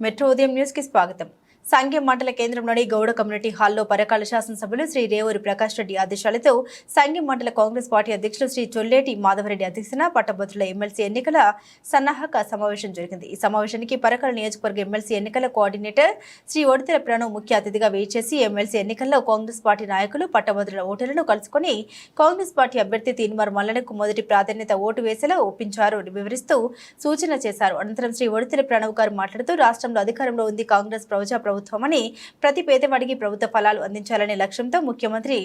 Metro ఉదయం news కి స్వాగతం సంఘం మండల కేంద్రంలోని గౌడ కమ్యూనిటీ హాల్లో పరకాల శాసనసభ్యులు శ్రీ రేవూరి ప్రకాష్ రెడ్డి ఆదేశాలతో సంఘం మండల కాంగ్రెస్ పార్టీ అధ్యక్షులు శ్రీ చొల్లేటి మాధవరెడ్డి అధ్యక్షతన పట్టభద్రుల ఎమ్మెల్సీ ఎన్నికల సన్నాహక సమావేశం జరిగింది. ఈ సమావేశానికి పరకాల నియోజకవర్గ ఎమ్మెల్సీ ఎన్నికల కోఆర్డినేటర్ శ్రీ ఒడితెల ప్రణవ్ ముఖ్య అతిథిగా వేచేసి ఎమ్మెల్సీ ఎన్నికల్లో కాంగ్రెస్ పార్టీ నాయకులు పట్టభద్రుల ఓటర్లను కలుసుకొని కాంగ్రెస్ పార్టీ అభ్యర్థి తీన్మార్ మల్లనకు మొదటి ప్రాధాన్యత ఓటు వేసేలా ఒప్పించారు అని వివరిస్తూ సూచన చేశారు. అనంతరం శ్రీ ఒడితెల ప్రణవ్ గారు మాట్లాడుతూ రాష్ట్రంలో అధికారంలో ఉంది కాంగ్రెస్ ప్రజా ప్రభుత్వమని ప్రతి పేదవాడికి ప్రభుత్వ ఫలాలు అందించాలనే లక్ష్యంతో ముఖ్యమంత్రి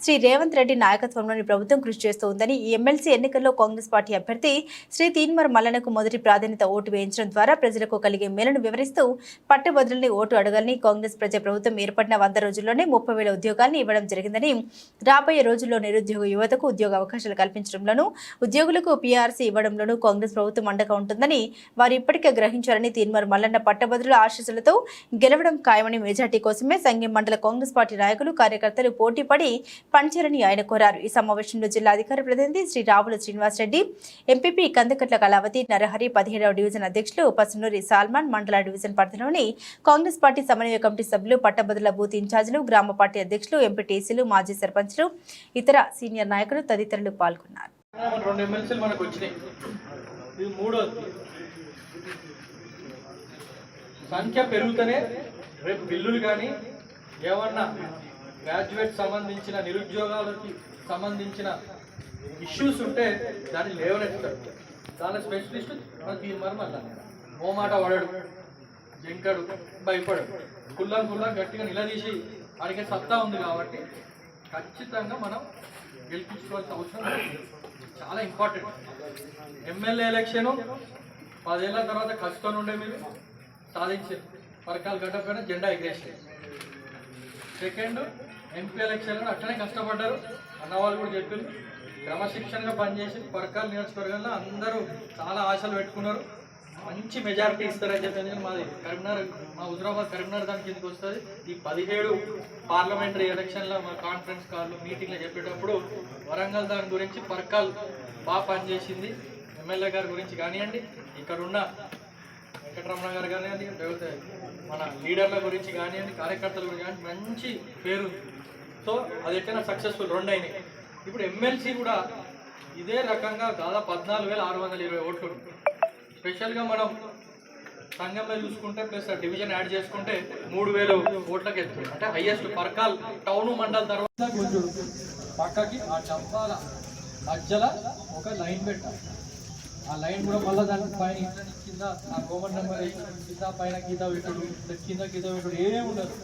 శ్రీ రేవంత్ రెడ్డి నాయకత్వంలోని ప్రభుత్వం కృషి చేస్తోందని ఈ ఎమ్మెల్సీ ఎన్నికల్లో కాంగ్రెస్ పార్టీ అభ్యర్థి శ్రీ తీన్మర్ మల్లనకు మొదటి ప్రాధాన్యత ఓటు వేయించడం ద్వారా ప్రజలకు కలిగే మేలను వివరిస్తూ పట్టభద్రుల్ని ఓటు అడగాలని కాంగ్రెస్ ప్రజా ప్రభుత్వం ఏర్పడిన వంద రోజుల్లోనే ముప్పై వేల ఉద్యోగాలను ఇవ్వడం జరిగిందని రాబోయే రోజుల్లో నిరుద్యోగ యువతకు ఉద్యోగ అవకాశాలు కల్పించడంలోనూ ఉద్యోగులకు పీఆర్సీ ఇవ్వడంలోనూ కాంగ్రెస్ ప్రభుత్వం అండగా ఉంటుందని వారు ఇప్పటికే గ్రహించారని తీన్మర్ మల్లన్న పట్టభద్రుల ఆశీస్సులతో గెలవడం ఖాయమని మెజార్టీ కోసమే సంఘం మండల కాంగ్రెస్ పార్టీ నాయకులు కార్యకర్తలు పోటీపడి పనిచేయాలని ఆయన కోరారు. ఈ సమావేశంలో జిల్లా అధికార ప్రతినిధి శ్రీ రావుల శ్రీనివాసరెడ్డి ఎంపీపీ కందకట్ల కళావతి నరహరి పదిహేడవ డివిజన్ అధ్యక్షులు పసునూరి సాల్మాన్ మండల డివిజన్ పరిధిలోని కాంగ్రెస్ పార్టీ సమన్వయ కమిటీ సభ్యులు పట్టభద్రుల బూత్ ఇన్ఛార్జీలు గ్రామ పార్టీ అధ్యక్షులు ఎంపీటీసీలు మాజీ సర్పంచ్లు ఇతర సీనియర్ నాయకులు తదితరులు పాల్గొన్నారు. రెండు ఎమ్మెల్సీలు మనకు వచ్చినాయి. ఇది మూడోది. సంఖ్య పెరుగుతూనే రేపు బిల్లులు కానీ ఏమన్నా గ్రాడ్యుయేట్ సంబంధించిన నిరుద్యోగాలకి సంబంధించిన ఇష్యూస్ ఉంటే దాన్ని లేవనెత్తాడు దాని స్పెషలిస్ట్ దీని తీర్మానం అలా ఓ మాట పడడు జంకడు భయపడడు కుల్లం కుల్లం గట్టిగా నిలదీసి అడిగే సత్తా ఉంది కాబట్టి ఖచ్చితంగా మనం గెలిపించుకోవాల్సిన అవసరం చాలా ఇంపార్టెంట్ ఎమ్మెల్యే ఎలక్షన్ పదేళ్ళ తర్వాత ఖచ్చితంగా ఉండే మీరు సాధించారు. పరకాలు గడ్డపైన జెండా ఎగరేసారు సెకండ్ ఎంపీ ఎలక్షన్లో అట్లనే కష్టపడ్డారు. అన్నవాళ్ళు కూడా చెప్పింది క్రమశిక్షణగా పనిచేసి పరకాల నియోజకవర్గంలో అందరూ చాలా ఆశలు పెట్టుకున్నారు. మంచి మెజారిటీ ఇస్తారని చెప్పి ఎందుకంటే మాది కరీంనగర్ మా హుజరాబాద్ కరీంనగర్ దాని కిందకి వస్తుంది? ఈ పదిహేడు పార్లమెంటరీ ఎలక్షన్లో మా కాన్ఫరెన్స్ కాల్ మీటింగ్లో చెప్పేటప్పుడు వరంగల్ దాని గురించి పరకాల్ బాగా పనిచేసింది. ఎమ్మెల్యే గారి గురించి కానివ్వండి ఇక్కడ ఉన్న వెంకటరమణ గారు కానివ్వండి మన లీడర్ల గురించి కానివ్వండి కార్యకర్తల గురించి కానీ మంచి పేరు సో అది ఎట్లయినా సక్సెస్ఫుల్ రెండు అయినాయి. ఇప్పుడు ఎమ్మెల్సీ కూడా ఇదే రకంగా దాదాపు పద్నాలుగు వేల ఆరు వందల ఇరవై ఓట్లు స్పెషల్గా మనం సంఘంలో చూసుకుంటే ప్లస్ డివిజన్ యాడ్ చేసుకుంటే మూడు వేలు ఓట్లకు ఎత్తుంది అంటే హైయెస్ట్ పర్కాల్ టౌన్ మండల్ తర్వాత గుంజుడు పక్కకి ఆ చంపాల మధ్యలో ఒక లైన్ పెట్టాలి. ఆ లైన్ కూడా మళ్ళీ దాని పైన కింద ఆ గోమన్ నెంబర్ కింద పైన గీత పెట్టుడు కింద గీత పెట్టుడు ఏమీ ఉండదు